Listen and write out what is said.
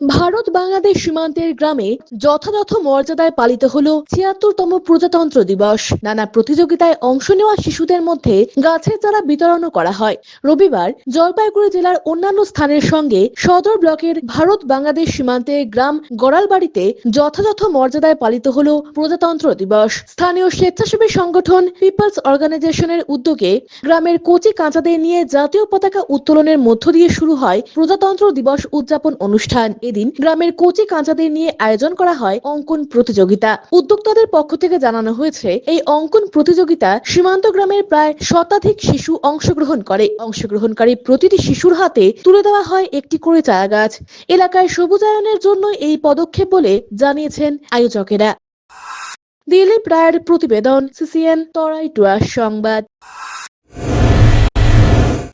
ভারত বাংলাদেশ সীমান্তের গ্রামে যথাযথ মর্যাদায় পালিত হলো ছিয়াত্তরতম প্রজাতন্ত্র দিবস। নানা প্রতিযোগিতায় অংশ নেওয়া শিশুদের মধ্যে গাছের চারা বিতরণও করা হয়। রবিবার জলপাইগুড়ি জেলার অন্যান্য স্থানের সঙ্গে সদর ব্লকের ভারত বাংলাদেশ সীমান্তের গ্রাম গড়ালবাড়িতে যথাযথ মর্যাদায় পালিত হলো প্রজাতন্ত্র দিবস। স্থানীয় স্বেচ্ছাসেবী সংগঠন পিপলস অর্গানাইজেশনের উদ্যোগে গ্রামের কচি কাঁচাদের নিয়ে জাতীয় পতাকা উত্তোলনের মধ্য দিয়ে শুরু হয় প্রজাতন্ত্র দিবস উদযাপন অনুষ্ঠান। এদিন গ্রামের কচি কাঁচাদের নিয়ে আয়োজন করা হয় অঙ্কন প্রতিযোগিতা। উদ্যোক্তাদের পক্ষ থেকে জানানো হয়েছে, এই অঙ্কন প্রতিযোগিতা সীমান্ত গ্রামের প্রায় শতাধিক শিশু অংশগ্রহণ করে। অংশগ্রহণকারী প্রতিটি শিশুর হাতে তুলে দেওয়া হয় একটি করে চারা গাছ এলাকায় সবুজায়নের জন্য এই পদক্ষেপ বলে জানিয়েছেন আয়োজকেরা। দিলীপ রায়ের প্রতিবেদন, সিসিএন, তরাই টুয়ার সংবাদ।